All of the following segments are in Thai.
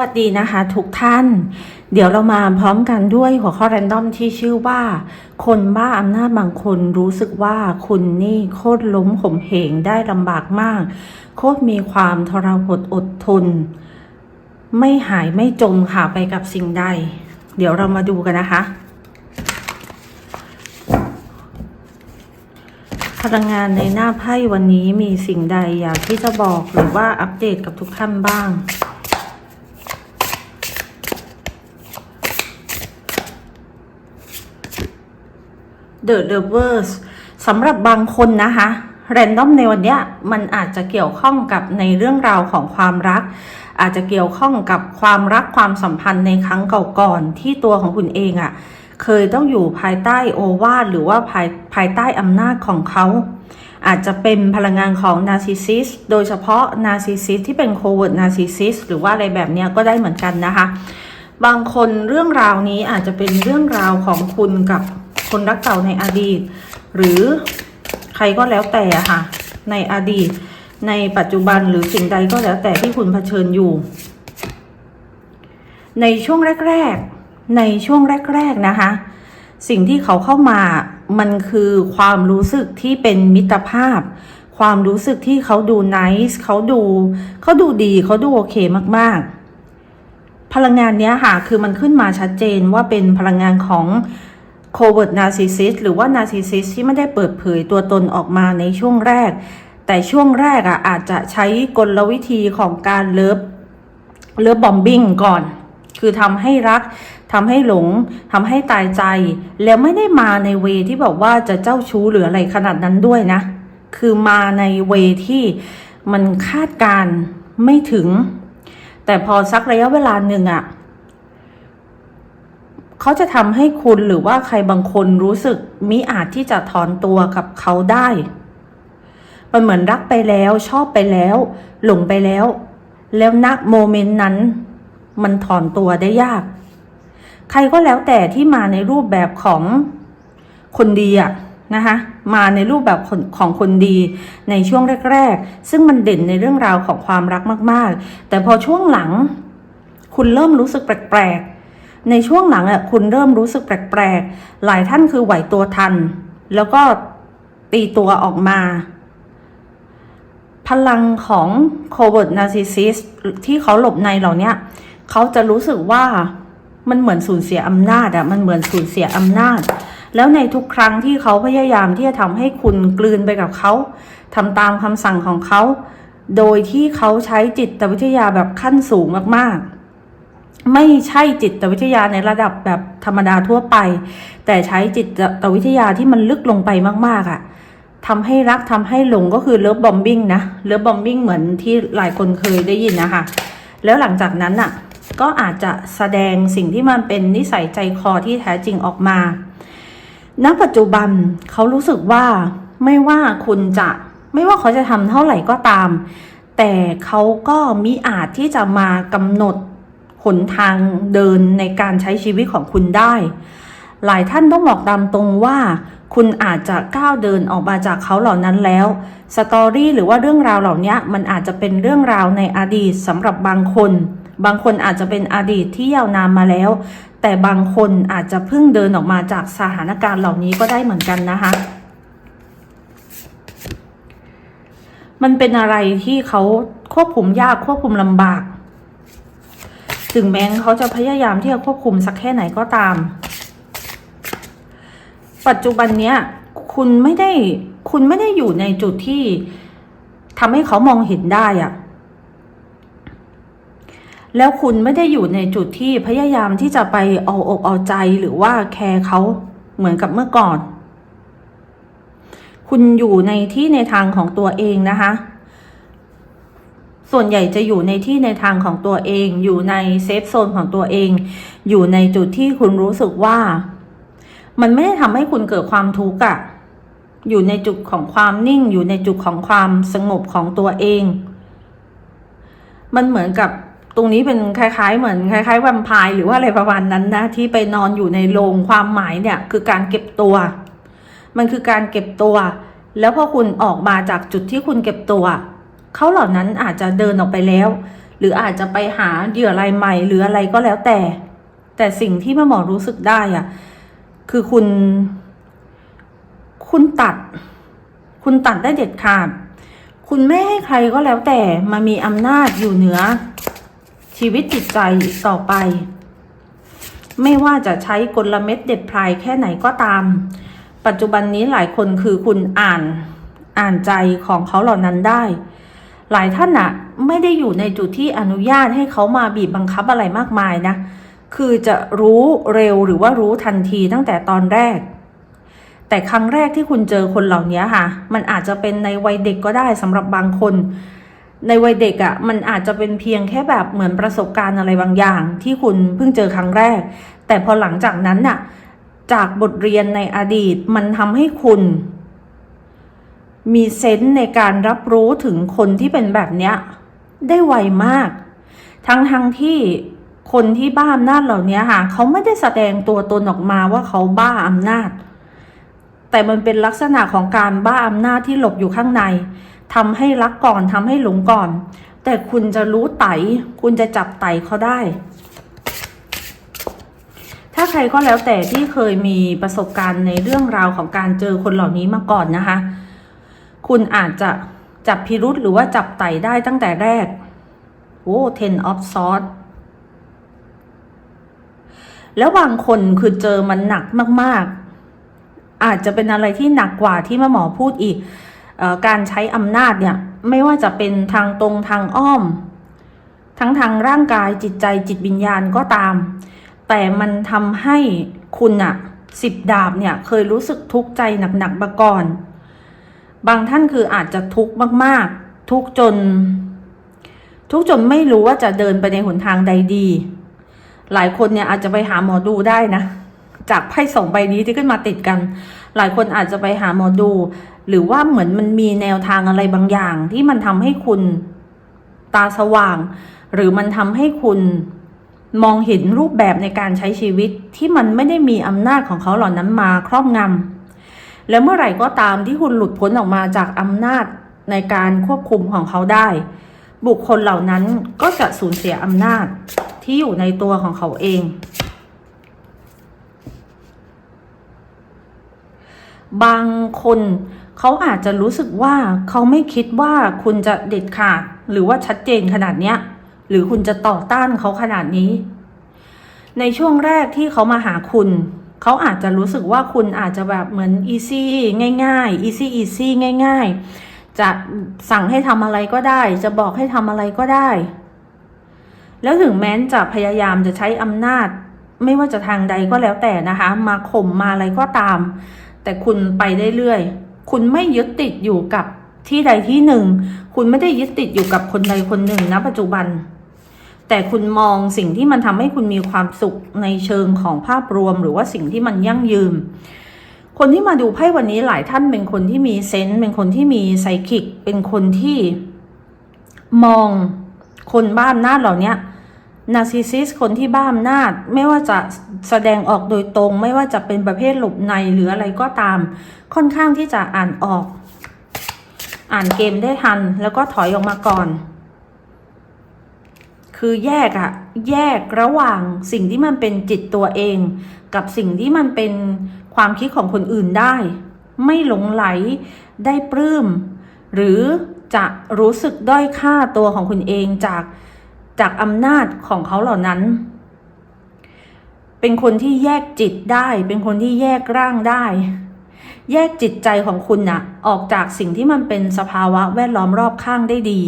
วัสดีนะคะทุกท่าน เดี๋ยวเรามาพร้อมกันด้วยหัวข้อแรนดอมที่ชื่อว่า คนบ้าอำนาจบางคนรู้สึกว่าคุณนี่โคตรล้มข่มเหงได้ลำบากมาก โคตรมีความทรหดอดทน ไม่หายไม่จมค่ะไปกับสิ่งใด เดี๋ยวเรามาดูกันนะคะ พลังงานในหน้าไพ่วันนี้มีสิ่งใดอยากที่จะบอกหรือว่าอัปเดตกับทุกท่านบ้าง The Lovers สำหรับบางคนนะคะแรนดอมในวันนี้มันอาจจะเกี่ยวข้องกับในเรื่องราวของความรัก อาจจะเกี่ยวข้องกับความรักความสัมพันธ์ในครั้งก่อนๆที่ตัวของคุณเองอะ่ะเคยต้องอยู่ภายใต้โอวาทหรือว่าภายภายใต้อำนาจของเขา อาจจะเป็นพลังงานของนาร์ซิสซิสโดยเฉพาะนาร์ซิสซิสที่เป็นโคเวิร์ดนาร์ซิสซิสหรือว่าอะไรแบบนี้ก็ได้เหมือนกันนะคะ บางคนเรื่องราวนี้อาจจะเป็นเรื่องราวของคุณกับ คนรักเก่าในอดีต หรือใครก็แล้วแต่ค่ะ ในอดีต ในปัจจุบันหรือสิ่งใดก็แล้วแต่ที่คุณเผชิญอยู่ ในช่วงแรก ๆ ในช่วงแรก ๆนะคะ สิ่งที่เขาเข้ามามันคือความรู้สึกที่เป็นมิตรภาพ ความรู้สึกที่เขาดูไนส์เขาดูเขาดูดีเขาดูโอเคมากๆ พลังงานเนี้ยค่ะ คือมันขึ้นมาชัดเจนว่าเป็นพลังงานของ covert narcissist หรือว่า narcissist ที่ไม่ได้เปิดเผยตัวตนออกมาในช่วงแรก แต่ช่วงแรกอะอาจจะใช้กลวิธีของการเลิฟเลิฟบอมบิงก่อน คือทำให้รักทำให้หลงทำให้ตายใจ แล้วไม่ได้มาในเวที่แบบว่าจะเจ้าชู้หรืออะไรขนาดนั้นด้วยนะ คือมาในเวที่มันคาดการณ์ไม่ถึง แต่พอสักระยะเวลาหนึ่งอะ่ะ เขาจะทำให้คุณหรือว่าใครบางคนรู้สึกมิอาจที่จะถอนตัวกับเขาได้ มันเหมือนรักไปแล้วชอบไปแล้ว หลงไปแล้ว แล้วณโมเมนต์นั้น มันถอนตัวได้ยาก ใครก็แล้วแต่ที่มาในรูปแบบของคนดีอะนะคะมาในรูปแบบของของคนดีในช่วงแรก ๆ ซึ่งมันเด่นในเรื่องราวของความรักมาก ๆ แต่พอช่วงหลัง คุณเริ่มรู้สึกแปลก ในช่วงหลังอะคุณเริ่มรู้สึกแปลกๆ หลายท่านคือไหวตัวทัน แล้วก็ตีตัวออกมา พลังของ covert narcissist ที่เขาหลบในเหล่านี้เขาจะรู้สึกว่ามันเหมือนสูญเสียอำนาจอะมันเหมือนสูญเสียอำนาจ แล้วในทุกครั้งที่เขาพยายามที่จะทำให้คุณกลืนไปกับเขาทำตามคำสั่งของเขา โดยที่เขาใช้จิตวิทยาแบบขั้นสูงมากๆ ไม่ใช่จิตวิทยาในระดับแบบธรรมดาทั่วไป แต่ใช้จิตวิทยาที่มันลึกลงไปมาก ๆอะ่ะทำให้รักทำให้หลงก็คือเลิฟบอมบิงนะเลิฟบอมบิงเหมือนที่หลายคนเคยได้ยินนะคะ แล้วหลังจากนั้นอะ ก็อาจจะแสดงสิ่งที่มันเป็นนิสัยใจคอที่แท้จริงออกมา ณ ปัจจุบันเขารู้สึกว่าไม่ว่าคุณจะไม่ว่าเขาจะทำเท่าไหร่ก็ตาม แต่เขาก็มิอาจที่จะมากำหนด หนทางเดินในการใช้ชีวิตของคุณได้ หลายท่านต้องบอกตามตรงว่า คุณอาจจะก้าวเดินออกมาจากเขาเหล่านั้นแล้วสตอรี่หรือว่าเรื่องราวเหล่านี้มันอาจจะเป็นเรื่องราวในอดีตสำหรับบางคน บางคนอาจจะเป็นอดีตที่ยาวนานมาแล้ว แต่บางคนอาจจะเพิ่งเดินออกมาจากสถานการณ์เหล่านี้ก็ได้เหมือนกันนะคะมันเป็นอะไรที่เขาควบคุมยากควบคุมลำบาก ถึงแม้เขาจะพยายามที่จะควบคุมสักแค่ไหนก็ตาม ปัจจุบันเนี้ย คุณไม่ได้คุณไม่ได้อยู่ในจุดที่ทำให้เขามองเห็นได้อะแล้วคุณไม่ได้อยู่ในจุดที่พยายามที่จะไปเอาอกเอาใจหรือว่าแคร์เขาเหมือนกับเมื่อก่อน คุณอยู่ในที่ในทางของตัวเองนะคะ ส่วนใหญ่จะอยู่ในที่ในทางของตัวเอง อยู่ในเซฟโซนของตัวเอง อยู่ในจุดที่คุณรู้สึกว่า มันไม่ได้ทำให้คุณเกิดความทุกข์อะอยู่ในจุดของความนิ่ง อยู่ในจุดของความสงบของตัวเอง มันเหมือนกับตรงนี้เป็นคล้ายๆ เหมือนคล้ายๆแวมไพร์หรือว่าอะไรประมาณนั้นนะ ที่ไปนอนอยู่ในโรงความหมายเนี่ย คือการเก็บตัว มันคือการเก็บตัว แล้วพอคุณออกมาจากจุดที่คุณเก็บตัว เขาเหล่านั้นอาจจะเดินออกไปแล้ว หรืออาจจะไปหาเหยื่อรายใหม่ หรืออะไรก็แล้วแต่ แต่สิ่งที่แม่หมอรู้สึกได้อะคือคุณ คุณตัด คุณตัดได้เด็ดขาด คุณไม่ให้ใครก็แล้วแต่มามีอำนาจอยู่เหนือ ชีวิตจิตใจอีกต่อไป ไม่ว่าจะใช้กลเม็ดเด็ดพลายแค่ไหนก็ตาม ปัจจุบันนี้หลายคนคือคุณอ่านอ่านใจของเขาเหล่านั้นได้ หลายท่านอะไม่ได้อยู่ในจุดที่อนุญาตให้เขามาบีบบังคับอะไรมากมายนะ คือจะรู้เร็วหรือว่ารู้ทันทีตั้งแต่ตอนแรก แต่ครั้งแรกที่คุณเจอคนเหล่านี้ค่ะ มันอาจจะเป็นในวัยเด็กก็ได้สำหรับบางคน ในวัยเด็กอะ่ะ มันอาจจะเป็นเพียงแค่แบบเหมือนประสบการณ์อะไรบางอย่าง ที่คุณเพิ่งเจอครั้งแรก แต่พอหลังจากนั้นน่ะ จากบทเรียนในอดีตมันทำให้คุณ มีเซนส์ในการรับรู้ถึงคนที่เป็นแบบเนี้ย ได้ไวมาก ทั้งทั้งที่คนที่บ้าอำนาจเหล่านี้ค่ะเขาไม่ได้แสดงตัวตนออกมาว่าเขาบ้าอำนาจ แต่มันเป็นลักษณะของการบ้าอำนาจที่หลบอยู่ข้างในทำให้รักก่อนทำให้หลงก่อน แต่คุณจะรู้ไต คุณจะจับไตเขาได้ ถ้าใครก็แล้วแต่ที่เคยมีประสบการณ์ในเรื่องราวของการเจอคนเหล่านี้มาก่อนนะคะ คุณอาจจะจับพิรุษหรือว่าจับไตได้ตั้งแต่แรกโอ้ ten of swords แล้วบางคนคือเจอมันหนักมาก ๆ อาจจะเป็นอะไรที่หนักกว่าที่แม่หมอพูดอีกออการใช้อำนาจเนี่ย ไม่ว่าจะเป็นทางตรงทางอ้อม ทั้งทางร่างกายจิตใจจิตวิญญาณก็ตาม แต่มันทำให้คุณอะสิบดาบเนี่ยเคยรู้สึกทุกข์ใจหนัก ๆ มาก่อน บางท่านคืออาจจะทุกข์มากๆ ทุกจน ทุกจนไม่รู้ว่าจะเดินไปในหนทางใดดี หลายคนเนี่ยอาจจะไปหาหมอดูได้นะ จากไพ่สองใบนี้ที่ขึ้นมาติดกัน หลายคนอาจจะไปหาหมอดู หรือว่าเหมือนมันมีแนวทางอะไรบางอย่าง ที่มันทำให้คุณตาสว่าง หรือมันทำให้คุณมองเห็นรูปแบบในการใช้ชีวิตที่มันไม่ได้มีอำนาจของเขาเหล่านั้นมาครอบงำ แล้วเมื่อไหร่ก็ตามที่คุณหลุดพ้นออกมาจากอำนาจในการควบคุมของเขาได้ บุคคลเหล่านั้นก็จะสูญเสียอำนาจที่อยู่ในตัวของเขาเอง บางคนเขาอาจจะรู้สึกว่าเขาไม่คิดว่าคุณจะเด็ดขาดหรือว่าชัดเจนขนาดเนี้ย หรือคุณจะต่อต้านเขาขนาดนี้ ในช่วงแรกที่เขามาหาคุณ เขาอาจจะรู้สึกว่าคุณอาจจะแบบเหมือนอีซี่ง่ายๆอีซี่อีซี่ง่าย ๆ จะสั่งให้ทำอะไรก็ได้ จะบอกให้ทำอะไรก็ได้ แล้วถึงแม้นจะพยายามจะใช้อำนาจ ไม่ว่าจะทางใดก็แล้วแต่นะคะ มาข่มมาอะไรก็ตาม แต่คุณไปได้เรื่อย คุณไม่ยึดติดอยู่กับที่ใดที่หนึ่ง คุณไม่ได้ยึดติดอยู่กับคนใดคนหนึ่งณปัจจุบัน แต่คุณมองสิ่งที่มันทำให้คุณมีความสุขในเชิงของภาพรวม หรือว่าสิ่งที่มันยั่งยืนคนที่มาดูไพ่วันนี้หลายท่านเป็นคนที่มีเซนส์เป็นคนที่มีไซคิก เป็นคนที่มองคนบ้าอำนาจเหล่านี้นาซิซิสคนที่บ้าอำนาจไม่ว่าจะแสดงออกโดยตรง ไม่ว่าจะเป็นประเภทหลบในหรืออะไรก็ตาม ค่อนข้างที่จะอ่านออก อ่านเกมได้ทัน แล้วก็ถอยออกมาก่อน คือแยกอะแยกระหว่างสิ่งที่มันเป็นจิตตัวเอง กับสิ่งที่มันเป็นความคิดของคนอื่นได้ ไม่หลงไหลได้ปลื้ม หรือจะรู้สึกด้อยค่าตัวของคุณเองจากจากอำนาจของเขาเหล่านั้น เป็นคนที่แยกจิตได้ เป็นคนที่แยกร่างได้ แยกจิตใจของคุณน่ะออกจากสิ่งที่มันเป็นสภาวะแวดล้อมรอบข้างได้ดี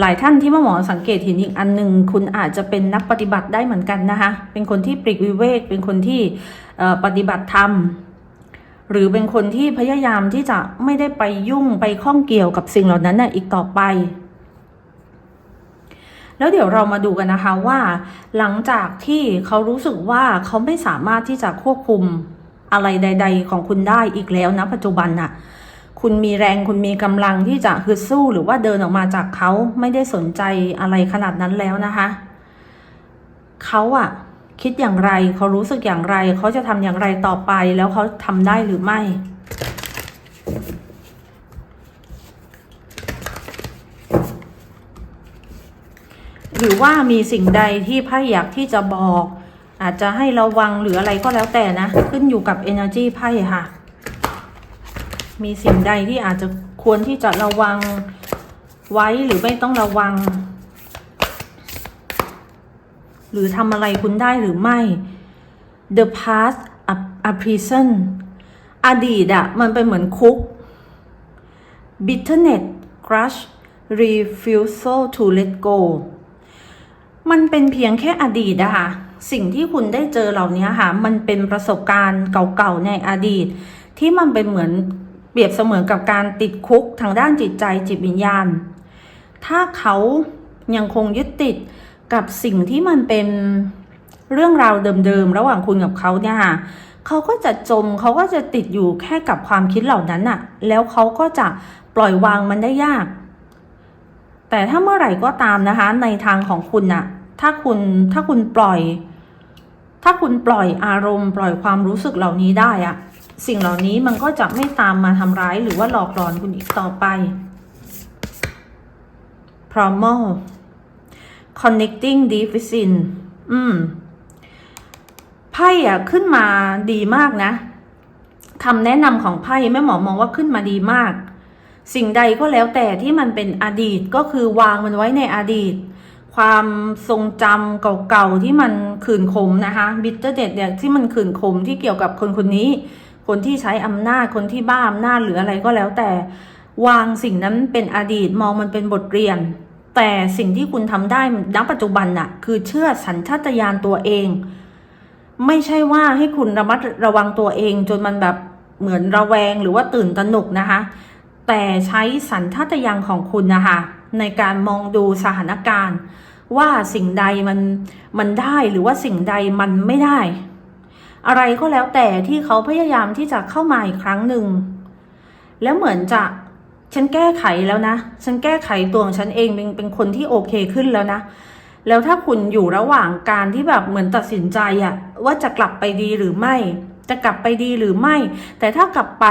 หลายท่านที่มาหมอสังเกตเห็นอีกอันหนึ่งคุณอาจจะเป็นนักปฏิบัติได้เหมือนกันนะคะ เป็นคนที่ปริกวิเวก เป็นคนที่ปฏิบัติธรรม หรือเป็นคนที่พยายามที่จะไม่ได้ไปยุ่งไปข้องเกี่ยวกับสิ่งเหล่านั้นนะอีกต่อไป แล้วเดี๋ยวเรามาดูกันนะคะว่า หลังจากที่เขารู้สึกว่าเขาไม่สามารถที่จะควบคุมอะไรใด ๆ ของคุณได้อีกแล้วนะปัจจุบันน่ะ คุณมีแรงคุณมีกำลังที่จะฮึดสู้หรือว่าเดินออกมาจากเขาไม่ได้สนใจอะไรขนาดนั้นแล้วนะคะเขาอะคิดอย่างไรเขารู้สึกอย่างไรเขาจะทำอย่างไรต่อไปแล้วเขาทำได้หรือไม่รรือว่ามีสิ่งใดที่ไพ่อยากที่จะบอก อาจจะให้ระวังหรืออะไรก็แล้วแต่นะ ขึ้นอยู่กับ energy ไพ่ค่ะ มีสิ่งใดที่อาจจะควรที่จะระวังไว้หรือไม่ต้องระวัง หรือทำอะไรคุณได้หรือไม่ the past a, prison อดีตอะมันเป็นเหมือนคุก bitterness crush refusal to let go มันเป็นเพียงแค่อดีตอะค่ะสิ่งที่คุณได้เจอเหล่านี้ค่ะ มันเป็นประสบการณ์เก่าๆในอดีต ที่มันเป็นเหมือน เปรียบเสมือนกับการติดคุกทางด้านจิตใจจิตวิญญาณ ถ้าเขายังคงยึดติดกับสิ่งที่มันเป็นเรื่องราวเดิมๆระหว่างคุณกับเขาเนี่ยค่ะเขาก็จะจมเขาก็จะติดอยู่แค่กับความคิดเหล่านั้นน่ะ แล้วเขาก็จะปล่อยวางมันได้ยาก แต่ถ้าเมื่อไหร่ก็ตามนะคะ ในทางของคุณน่ะ ถ้าคุณถ้าคุณปล่อย ถ้าคุณปล่อยอารมณ์ ปล่อยความรู้สึกเหล่านี้ได้อะ สิ่งเหล่านี้มันก็จะไม่ตามมาทำร้ายหรือว่าหลอกหลอนคุณอีกต่อไป primal connecting deep within อืมไพ่อะขึ้นมาดีมากนะคำแนะนำของไพ่แม่หมอมองว่าขึ้นมาดีมาก สิ่งใดก็แล้วแต่ที่มันเป็นอดีตก็คือวางมันไว้ในอดีต ความทรงจำเก่าๆที่มันขื่นขมนะคะบิตเตอร์เด็ดเนี่ยที่มันขื่นขมที่เกี่ยวกับคนคนนี้ คนที่ใช้อำนาจคนที่บ้าอำนาจหรืออะไรก็แล้วแต่วางสิ่งนั้นเป็นอดีตมองมันเป็นบทเรียน แต่สิ่งที่คุณทำได้ณปัจจุบันน่ะคือเชื่อสัญชาตญาณตัวเอง ไม่ใช่ว่าให้คุณระมัดระวังตัวเอง จนมันแบบเหมือนระแวงหรือว่าตื่นตระหนกนะคะ แต่ใช้สัญชาตญาณของคุณนะคะในการมองดูสถานการณ์ ว่าสิ่งใดมันมันได้หรือว่าสิ่งใดมันไม่ได้ อะไรก็แล้วแต่ที่เขาพยายามที่จะเข้ามาอีกครั้งหนึ่ง แล้วเหมือนจะฉันแก้ไขแล้วนะ ฉันแก้ไขตัวของฉันเองเป็นเป็นคนที่โอเคขึ้นแล้วนะ แล้วถ้าคุณอยู่ระหว่างการที่แบบเหมือนตัดสินใจอะว่าจะกลับไปดีหรือไม่ จะกลับไปดีหรือไม่ แต่ถ้ากลับไป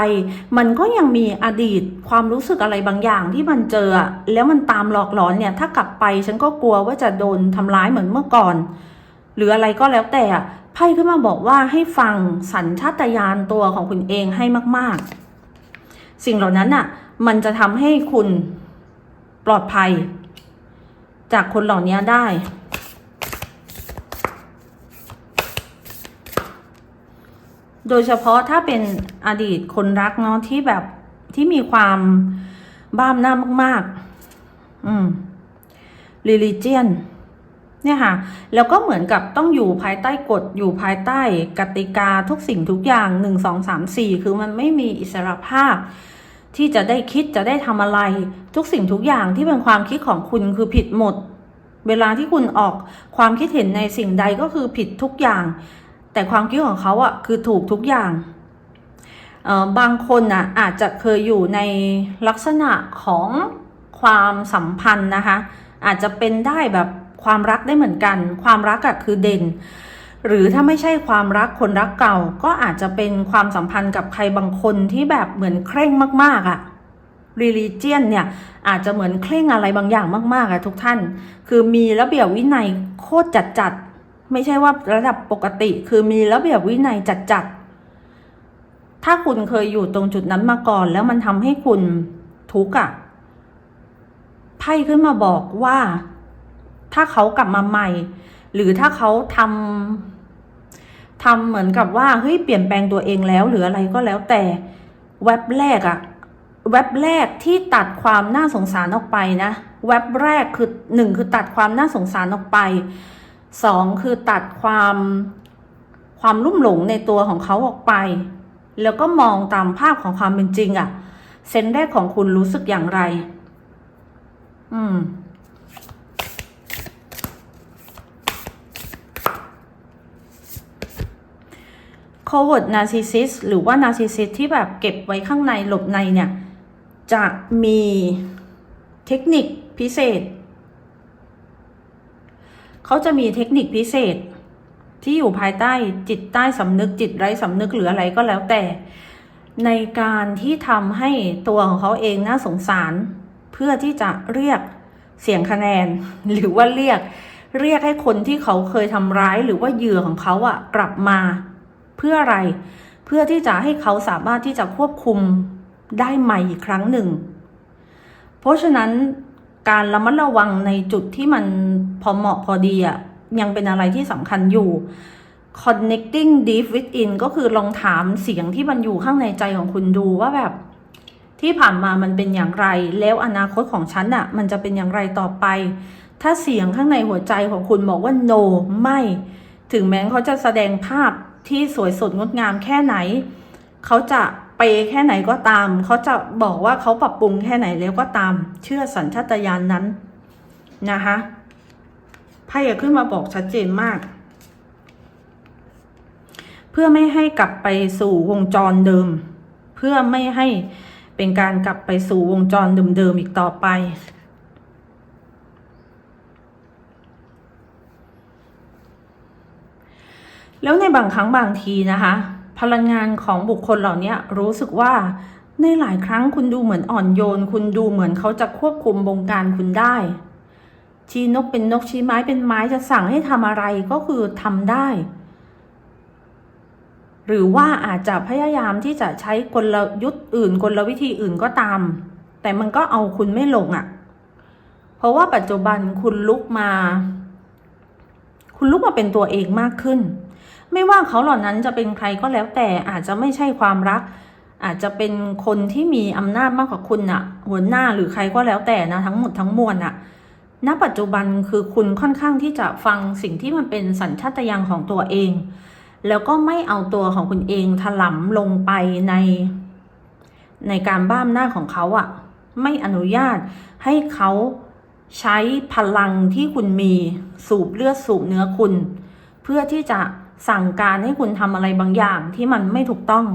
มันก็ยังมีอดีตความรู้สึกอะไรบางอย่างที่มันเจอแล้วมันตามหลอกหลอนเนี่ย ถ้ากลับไปฉันก็กลัวว่าจะโดนทำร้ายเหมือนเมื่อก่อน หรืออะไรก็แล้วแต่ไพ่ขึ้นมาบอกว่าให้ฟังสัญชาตญาณตัวของคุณเองให้มาก ๆ สิ่งเหล่านั้นอะมันจะทำให้คุณปลอดภัย จากคนเหล่านี้ได้ โดยเฉพาะถ้าเป็นอดีตคนรักเนาะที่แบบที่มีความบ้ามหน้ามาก ๆ อืม religion เนี่ยค่ะ แล้วก็เหมือนกับต้องอยู่ภายใต้กฎ อยู่ภายใต้กติกาทุกสิ่งทุกอย่างหนึ่งสองสามสี่คือมันไม่มีอิสรภาพ ที่จะได้คิดจะได้ทำอะไร ทุกสิ่งทุกอย่างที่เป็นความคิดของคุณคือผิดหมด เวลาที่คุณออกความคิดเห็นในสิ่งใดก็คือผิดทุกอย่าง แต่ความคิดของเขาอะคือถูกทุกอย่างบางคนอะอาจจะเคยอยู่ในลักษณะของความสัมพันธ์นะคะ อาจจะเป็นได้แบบ ความรักได้เหมือนกัน ความรักอะคือเด่น หรือถ้าไม่ใช่ความรักคนรักเก่า ก็อาจจะเป็นความสัมพันธ์กับใครบางคนที่แบบเหมือนเคร่งมาก ๆอะ religion เนี่ยอาจจะเหมือนเคร่งอะไรบางอย่างมากๆอะทุกท่าน คือมีระเบียบวินัยโคตรจัดๆไม่ใช่ว่าระดับปกติ คือมีระเบียบวินัยจัดๆถ้าคุณเคยอยู่ตรงจุดนั้นมาก่อน แล้วมันทำให้คุณทุกข์อะไพ่ขึ้นมาบอกว่า ถ้าเขากลับมาใหม่ หรือถ้าเขาทำทำเหมือนกับว่าเฮ้ยเปลี่ยนแปลงตัวเองแล้วหรืออะไรก็แล้วแต่แว็บแรกอะแว็บแรกที่ตัดความน่าสงสารออกไปนะแว็บแรกคือหนึ่งคือตัดความน่าสงสารออกไปสองคือตัดความความลุ่มหลงในตัวของเขาออกไป แล้วก็มองตามภาพของความเป็นจริงอะเซนแรกของคุณรู้สึกอย่างไร อืม โคเวิร์ดนาร์ซิซิสหรือว่านาร์ซิซิสที่แบบเก็บไว้ข้างในหลบในเนี่ย จะมีเทคนิคพิเศษ เขาจะมีเทคนิคพิเศษ ที่อยู่ภายใต้จิตใต้สำนึกจิตไร้สำนึกหรืออะไรก็แล้วแต่ ในการที่ทำให้ตัวของเขาเองน่าสงสาร เพื่อที่จะเรียกเสียงคะแนน หรือว่าเรียกเรียกให้คนที่เขาเคยทำร้ายหรือว่าเหยื่อของเขาอะกลับมา เพื่ออะไร เพื่อที่จะให้เขาสามารถที่จะควบคุมได้ใหม่อีกครั้งหนึ่ง เพราะฉะนั้นการระมัดระวังในจุดที่มันพอเหมาะพอดีอะยังเป็นอะไรที่สำคัญอยู่ connecting deep within ก็คือลองถามเสียงที่มันอยู่ข้างในใจของคุณดูว่าแบบ ที่ผ่านมามันเป็นอย่างไร แล้วอนาคตของฉันอะมันจะเป็นอย่างไรต่อไป ถ้าเสียงข้างในหัวใจของคุณบอกว่า no ไม่ ถึงแม้เขาจะแสดงภาพ ที่สวยสดงดงามแค่ไหน เขาจะเปย์แค่ไหนก็ตาม เขาจะบอกว่าเขาปรับปรุงแค่ไหนแล้วก็ตาม เชื่อสัญชาตญาณนนั้นนะคะไพ่ขึ้นมาบอกชัดเจนมาก เพื่อไม่ให้กลับไปสู่วงจรเดิม เพื่อไม่ให้เป็นการกลับไปสู่วงจรเดิมๆอีกต่อไป แล้วในบางครั้งบางทีนะคะ พลังงานของบุคคลเหล่านี้รู้สึกว่าในหลายครั้งคุณดูเหมือนอ่อนโยน คุณดูเหมือนเขาจะควบคุมบงการคุณได้ ชี้นกเป็นนกชี้ไม้เป็นไม้จะสั่งให้ทำอะไรก็คือทำได้ หรือว่าอาจจะพยายามที่จะใช้กลยุทธ์อื่นกลวิธีอื่นก็ตาม แต่มันก็เอาคุณไม่ลงอะ่ะ เพราะว่าปัจจุบันคุณลุกมา คุณลุกมาเป็นตัวเองมากขึ้น ไม่ว่าเขาเหล่านั้นจะเป็นใครก็แล้วแต่อาจจะไม่ใช่ความรัก อาจจะเป็นคนที่มีอำนาจมากกว่าคุณอะหัวหน้าหรือใครก็แล้วแต่นะทั้งหมดทั้งมวลอะณปัจจุบันคือคุณค่อนข้างที่จะฟังสิ่งที่มันเป็นสัญชาตญาณของตัวเอง แล้วก็ไม่เอาตัวของคุณเองถลำลงไปใน ในการบ้ามหน้าของเขาอะไม่อนุญาตให้เขาใช้พลังที่คุณมีสูบเลือดสูบเนื้อคุณ เพื่อที่จะ สั่งการให้คุณทำอะไรบางอย่างที่มันไม่ถูกต้อง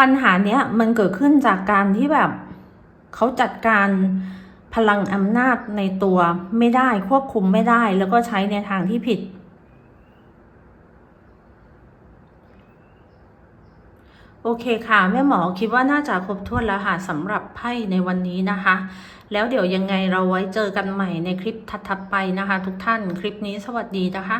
ปัญหาเนี้ยมันเกิดขึ้นจากการที่แบบเขาจัดการพลังอำนาจในตัวไม่ได้ควบคุมไม่ได้ แล้วก็ใช้ในทางที่ผิด โอเคค่ะ แม่หมอคิดว่าน่าจะครบถ้วนแล้วค่ะสำหรับไพ่ในวันนี้นะคะ แล้วเดี๋ยวยังไงเราไว้เจอกันใหม่ในคลิปถัดๆไปนะคะ ทุกท่านคลิปนี้สวัสดีนะคะ